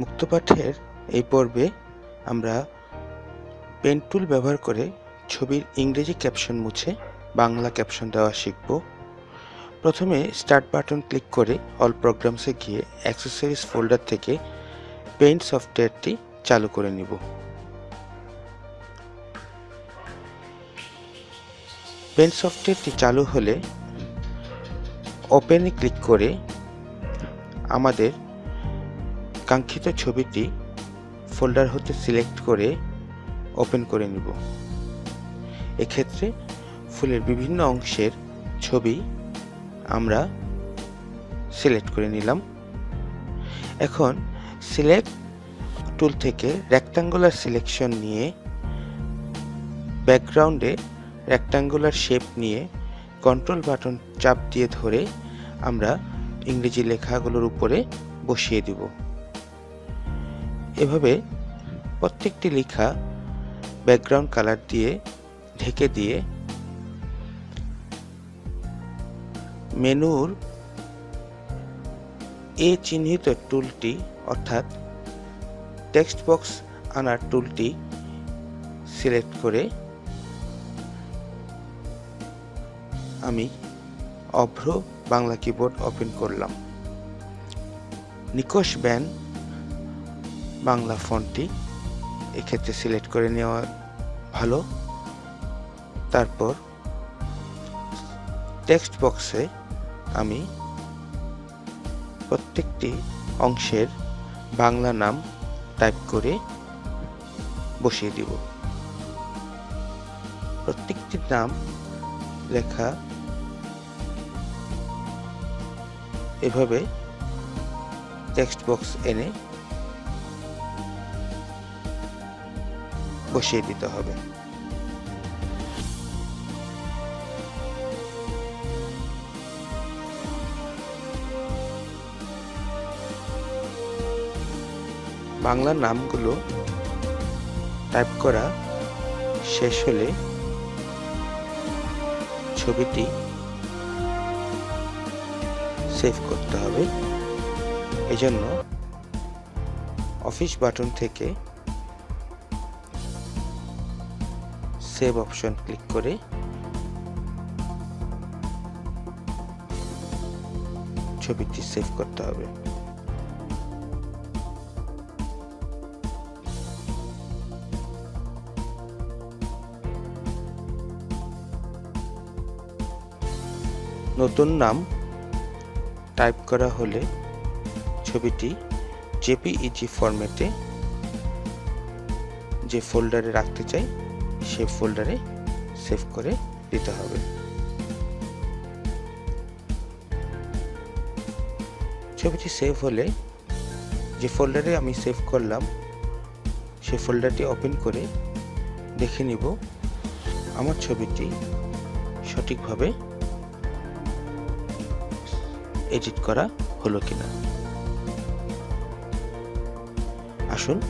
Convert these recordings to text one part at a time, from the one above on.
মুক্তপাঠের এই পর্বে আমরা পেন টুল ব্যবহার করে ছবির ইংরেজি ক্যাপশন মুছে বাংলা ক্যাপশন দেওয়া শিখব। প্রথমে স্টার্ট বাটন ক্লিক করে অল প্রোগ্রামসে গিয়ে অ্যাক্সেসরিজ ফোল্ডার থেকে পেইন্ট সফটওয়্যারটি চালু করে নিব। পেন্ট সফটওয়্যারটি চালু হলে ওপেনে ক্লিক করে আমাদের কাঙ্ক্ষিত ছবিটি ফোল্ডার হতে সিলেক্ট করে ওপেন করে নিব। এক্ষেত্রে ফুলের বিভিন্ন অংশের ছবি আমরা সিলেক্ট করে নিলাম। এখন সিলেক্ট টুল থেকে রেক্টাঙ্গুলার সিলেকশন নিয়ে ব্যাকগ্রাউন্ডে রেক্টাঙ্গুলার শেপ নিয়ে কন্ট্রোল বাটন চাপ দিয়ে ধরে আমরা ইংরেজি লেখাগুলোর উপরে বসিয়ে দিব। এভাবে প্রত্যেকটি লেখা ব্যাকগ্রাউন্ড কালার দিয়ে, ঢেকে দিয়ে মেনুর এ চিহ্নিত টুলটি, অর্থাৎ টেক্সট বক্স আনার টুলটি সিলেক্ট করে আমি অভ্র বাংলা কিবোর্ড ওপেন করলাম। নিকোশ ব্যান বাংলা ফন্টটি এক্ষেত্রে সিলেক্ট করে নেওয়া ভালো। তারপর টেক্সট বক্সে আমি প্রত্যেকটি অংশের বাংলা নাম টাইপ করে বসিয়ে দিব। প্রত্যেকটি নাম লেখা এভাবে টেক্সট বক্স এনে বসিয়ে দিতে হবে। বাংলা নামগুলো টাইপ করা শেষ হলে ছবিটি সেভ করতে হবে। এজন্য অফিস বাটন থেকে সেভ অপশন ক্লিক করে ছবিটি সেভ করতে হবে। নতুন নাম টাইপ করা হলে ছবিটি জেপিইজি ফরম্যাটে যে ফোল্ডারে রাখতে চাই সেই ফোল্ডারে সেভ করে দিতে হবে। ছবিটি সেভ হলে যে ফোল্ডারে আমি সেভ করলাম, সেই ফোল্ডারটি ওপেন করে দেখে নিব। আমার ছবিটি সঠিকভাবে এডিট করা হলো কিনা। আসুন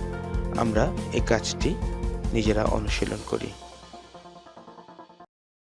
আমরা এই কাজটি নিজেরা অনুশীলন করি।